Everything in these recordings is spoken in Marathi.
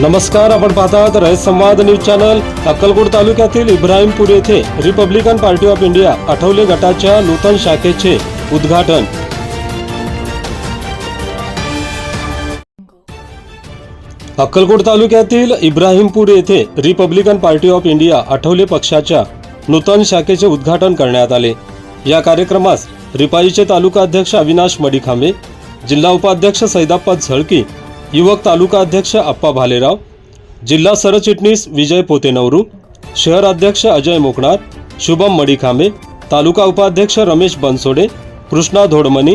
नमस्कार आपण पाहतात रयत संवाद न्यूज चॅनल अक्कलकोट तालुक्यातील इब्राहिमपूर येथे Republican Party of India Athawale गटाच्या नूतन शाखेचे उद्घाटन. अक्कलकोट तालुक्यातील इब्राहिमपूर येथे Republican Party of India Athawale पक्षाच्या नूतन शाखेचे उद्घाटन करण्यात आले. या कार्यक्रमास रिपाईचे तालुका अध्यक्ष अविनाश मडिखांबे जिल्हा उपाध्यक्ष सैदाप्पा झळकी युवक तालुका अध्यक्ष आप्पा भालेराव जिल्हा सरचिटणीस विजय पोतेनवरू शहर अध्यक्ष अजय मोकणार शुभम मडिखांबे तालुका उपाध्यक्ष रमेश बनसोडे कृष्णा धोडमणी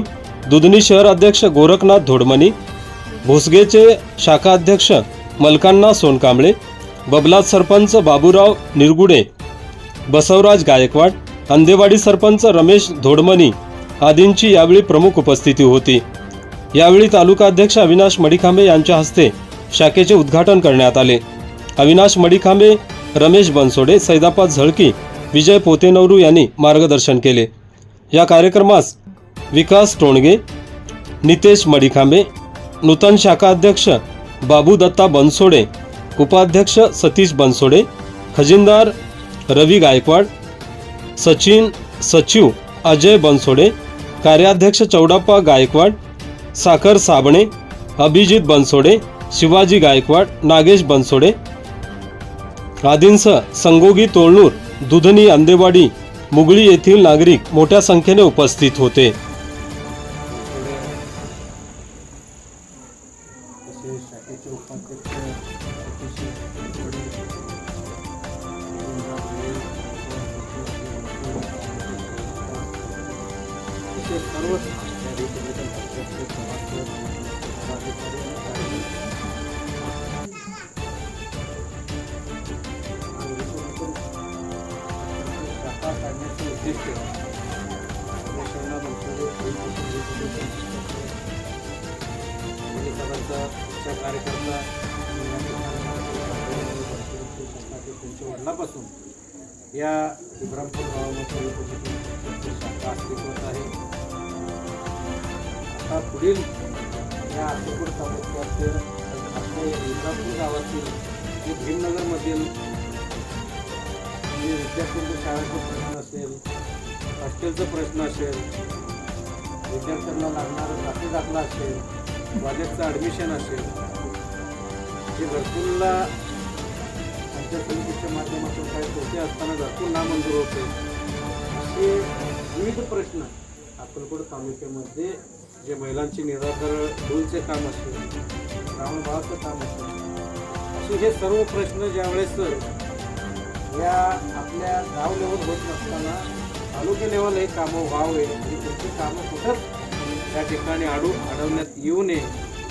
दुधनी शहर अध्यक्ष गोरखनाथ धोडमणी भोसगेचे शाखा अध्यक्ष मलकांना सोनकांबळे बबलात सरपंच बाबूराव निरगुडे बसवराज गायकवाड अंदेवाडी सरपंच रमेश धोडमनी आदींची यावेळी प्रमुख उपस्थिती होती. यावेळी तालुका अध्यक्ष अविनाश मडिखांबे यांच्या हस्ते शाखेचे उद्घाटन करण्यात आले. अविनाश मडिखांबे रमेश बनसोडे सैदापात झळकी विजय पोतेनवरू यांनी मार्गदर्शन केले. या कार्यक्रमास विकास टोणगे नितेश मडिखांबे नूतन शाखा अध्यक्ष बाबू दत्ता बनसोडे उपाध्यक्ष सतीश बनसोडे खजिनदार रवी गायकवाड सचिन सचिव अजय बनसोडे कार्याध्यक्ष चौडाप्पा गायकवाड साखर साबणे अभिजित बनसोडे शिवाजी गायकवाड नागेश बनसोडे. आदींसह संगोगी तोळणूर दुधनी अंदेवाडी मुगळी येथील नागरिक मोठ्या संख्येने उपस्थित होते. सर्व शाखेचे उपाध्यक्ष अतिशय वडील तसे सर्वच या रिपब्लिकन पक्षाचे सभासद पदाधिकारी आणि कार्यकर्ते आणि रिपब्लिकन शाखा काढण्याचे उद्दिष्ट देशांना मनसुबे पूर्वीपासून रिपब्लिकन पोलिसांचा कार्यकर्ता त्यांच्या वडिलापासून या इब्रामपूर गावामध्ये रिपब्लिकन शाखा अस्तित्वात आहे आता पुढील या अक्कलकोट तालुक्यातील आपले इंद्रापूर गावातील जे भीमनगरमधील विद्यार्थ्यांच्या शाळेचा प्रश्न असेल हॉस्टेलचा प्रश्न असेल विद्यार्थ्यांना लागणारा जाती दाखला असेल कॉलेजचं ॲडमिशन असेल जे घरकुलला आमच्या समितीच्या माध्यमातून काही तोटे असताना घरकुल नामंजूर होते. असे विविध प्रश्न अक्कलकोट तालुक्यामध्ये जे महिलांची निराधार डोलचे काम असेल ब्राह्मणभावाचं काम असेल असे हे सर्व प्रश्न ज्यावेळेस या आपल्या गाव लेवल होत नसताना तालुका लेवल हे कामं व्हावे आणि त्याची कामं कुठंच त्या ठिकाणी आडू अडवण्यात येऊ नये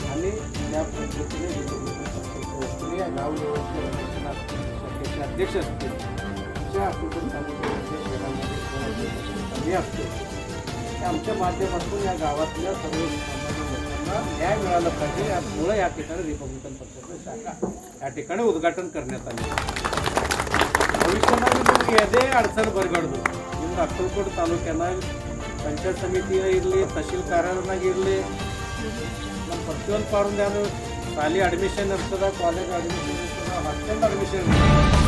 आणि त्या पद्धतीने या गाव लेवलच्या अध्यक्ष असतील त्या कुटुंब तालुक्यामध्ये शहरामध्ये कमी असतो आमच्या माध्यमातून या गावातल्या सर्व न्याय मिळाला पाहिजे. यामुळे या ठिकाणी रिपब्लिकन पक्षाचं शाखा या ठिकाणी उद्घाटन करण्यात आले. भविष्यामध्ये यादे अडचण बरगडलो म्हणून अक्कलकोट तालुक्याला पंचायत समितीनं इरले तहसील कार्यालयाला इरले ಪರ್ಚುವಲ್ पाडून ನಾನು ಶಾಲೆ ಅಡ್ಮಿಷನ್ असतं कॉलेज ॲडमिशन असतं हॉस्टेल ಅಡ್ಮಿಷನ್ ಇರ್ತದೆ